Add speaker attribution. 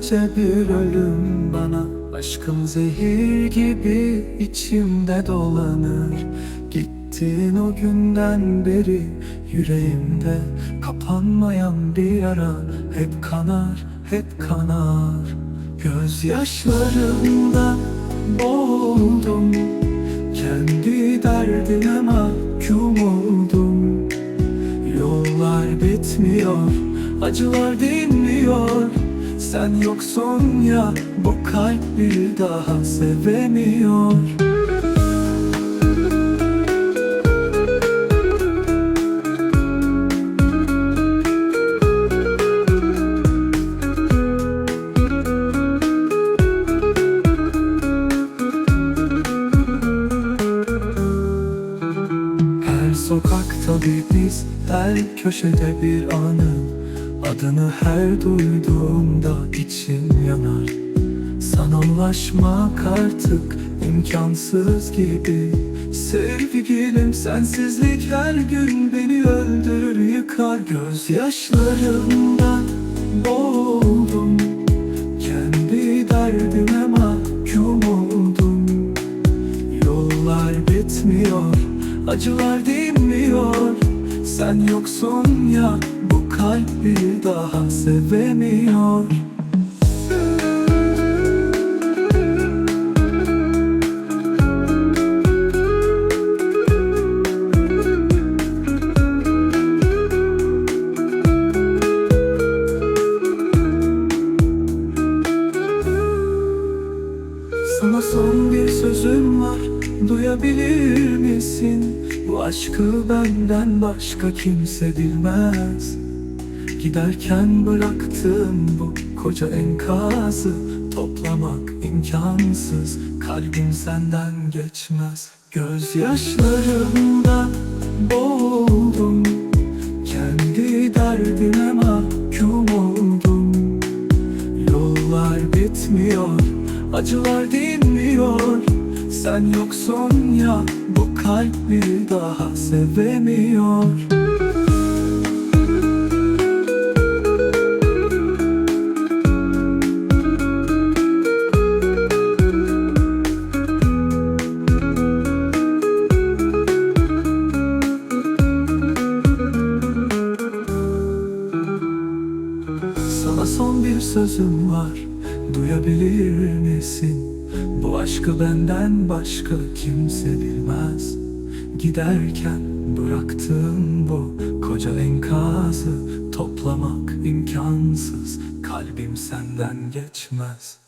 Speaker 1: Gece bir ölüm bana. Aşkım zehir gibi içimde dolanır. Gittin o günden beri yüreğimde. Kapanmayan bir yara Hep kanar, hep kanar. Gözyaşlarımda boğuldum. Kendi derdine mahkum oldum. Yollar bitmiyor, acılar dinmiyor Sen yoksun ya, bu kalp bir daha sevemiyor. Her sokakta bir iz, her köşede bir anı Adını her duyduğumda içim yanar. Sana ulaşmak artık imkansız gibi. Sevgilim sensizlik her gün beni öldürür yıkar. Gözyaşlarımdan boğuldum. Kendi derdime mahkum oldum. Yollar bitmiyor, acılar dinmiyor. Sen yoksun ya, bir daha sevemiyor Sana son bir sözüm var Duyabilir misin? Bu aşkı benden başka kimse bilmez Giderken bıraktığım bu koca enkazı. Toplamak imkansız Kalbim senden geçmez. Gözyaşlarımda boğuldum Kendi derdine mahkum oldum. Yollar bitmiyor, acılar dinmiyor. Sen yoksun ya, bu kalp bir daha sevemiyor sözüm var. Duyabilir misin? Bu aşkı benden başka kimse bilmez. Giderken bıraktığım bu koca enkazı Toplamak imkansız. Kalbim senden geçmez